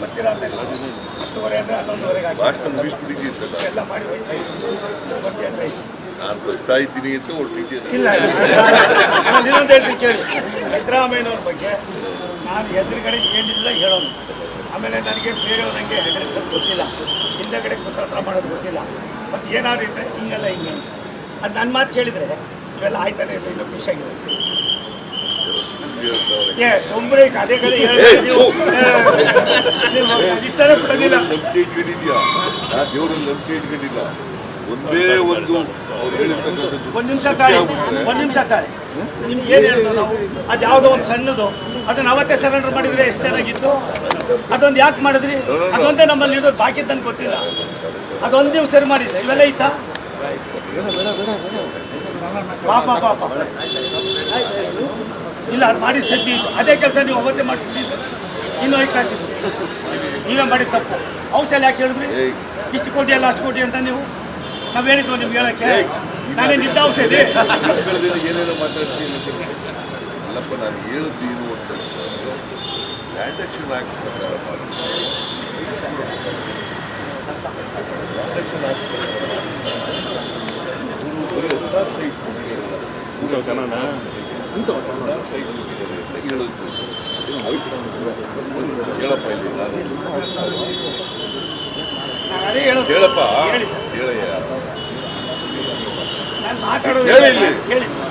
ಬರ್ತೀರಾ ಅಂತ ಹೇಳಿದ್ರು. ಹತ್ತುವರೆ ಅಂದರೆ ಹನ್ನೊಂದುವರೆಗೆ ಆಗಿ ಭಾಷಣ ಮುಗಿಸ್ಬಿಟ್ಟಿದ್ದೀರ್ತಲ್ಲ ಎಲ್ಲ ಮಾಡಿ ನಾನು ಬರ್ತಾ ಇದ್ದೀನಿ ಅಂತ ಇಲ್ಲ ನಾನು ಇನ್ನೊಂದು ಹೇಳ್ತೀನಿ ಕೇಳಿ. ಸಿದ್ದರಾಮಯ್ಯನವ್ರ ಬಗ್ಗೆ ನಾನು ಎದುರುಗಡೆ ಏನಿಲ್ಲ ಹೇಳೋನು ಆಮೇಲೆ ನನಗೆ ಬೇರೆಯವ್ರಂಗೆ ನನಗೆ ಅಡ್ರೆಸ್ ಗೊತ್ತಿಲ್ಲ. ಹಿಂದಗಡೆ ಕುತಂತ್ರ ಮಾಡೋದು ಗೊತ್ತಿಲ್ಲ. ಮತ್ತು ಏನಾದ್ರು ಇದ್ದರೆ ಹಿಂಗೆಲ್ಲ ಹಿಂಗೆ ಅದು ನನ್ನ ಮಾತು ಕೇಳಿದರೆ ಇವೆಲ್ಲ ಆಯ್ತಾನೆ ಇಲ್ಲ ಇನ್ನೂ ಖುಷಿಯಾಗಿರುತ್ತೆ ಏ ಸೊಂಬ್ರೆ ಅದೇ ಕಡೆ ಇಷ್ಟನೇ ಬಿಡೋದಿಲ್ಲ ನಂಬಿಕೆ ಇಟ್ಕೊಂಡಿದ್ಯಾ? ನಾ ದೇವರಲ್ಲಿ ನಂಬಿಕೆ ಇಟ್ಕೊಂಡಿಲ್ಲ. ಒಂದೇ ಒಂದು ಅವ್ರು ಹೇಳಿರ್ತಕ್ಕಂಥದ್ದು ಒಂದು ನಿಮಿಷ ತಾಳಿ ಒಂದು ನಿಮಿಷ ತಾಳಿ. ನಿಮ್ಗೆ ಏನು ಹೇಳ್ತೀವಿ ನಾವು? ಅದು ಯಾವುದೋ ಒಂದು ಸಣ್ಣದು. ಅದನ್ನ ಅವತ್ತೇ ಸರೆಂಡರ್ ಮಾಡಿದ್ರೆ ಎಷ್ಟು ಚೆನ್ನಾಗಿತ್ತು? ಅದೊಂದು ಯಾಕೆ ಮಾಡಿದ್ರಿ? ಅದೊಂದೇ ನಮ್ಮಲ್ಲಿ ಇರೋದು ಬಾಕಿ ತಂದು ಗೊತ್ತಿಲ್ಲ. ಅದೊಂದು ನೀವು ಸರಿ ಮಾಡಿದ್ರೆ. ಇವೆಲ್ಲ ಐತಾ ಪಾಪ ಪಾಪ. ಇಲ್ಲ ಅದು ಮಾಡಿ ಸಜ್ಜಿ ಅದೇ ಕೆಲಸ ನೀವು ಅವತ್ತೇ ಮಾಡಿಸಿದ್ದು ಇನ್ನೂ ಐದು ಕ್ಲಾಸ್ ನೀವೇ ಮಾಡಿದ ತಪ್ಪು. ಔಷಧ ಯಾಕೆ ಹೇಳಿದ್ರಿ. ಇಷ್ಟು ಕೋಟಿ ಅಲ್ಲ ಅಷ್ಟು ಕೋಟಿ ಅಂತ ನೀವು? ನಾವು ಹೇಳಿದ್ವು ನಿಮ್ಗೆ ಹೇಳಕ್ಕೆ ನಾನೇ ನಿದ್ದ ಔಷಧಿ ಮಕ್ಕಳದಲ್ಲಿ ಏನೇನೋ ಮಾತಾಡ್ತೀನಿ ಅಂತ ಅಲ್ಲಪ್ಪ ನಾನು ಹೇಳುತ್ತೀನಿ ಅಂತ ಟ್ರಾನ್ಸಾಕ್ಷನ್ ಆಕ್ಟ್ ಪ್ರಕಾರ ಮಾಡಿ ಟ್ರಾನ್ಸಾಕ್ಷನ್ ಆಕ್ಟ್ ಬರೀ ಹದಿನಾಲ್ಕು ಸೈಟ್ ಹದಿನಾಲ್ಕು ಸೈಟ್ ಕೊಟ್ಟಿದ್ದಾರೆ ಅಂತ ಹೇಳುದು ಹೇಳಪ್ಪ ಇಲ್ಲಿ ನಾನು ನಾನು ಅದೇ ಹೇಳೋದು ಹೇಳಪ್ಪ ಹೇಳಿ ಸರ್ ಹೇಳಯ್ಯ ನಾನು ಮಾತಾಡೋದು ಹೇಳಿ ಇಲ್ಲಿ. ಹೇಳಿ ಸರ್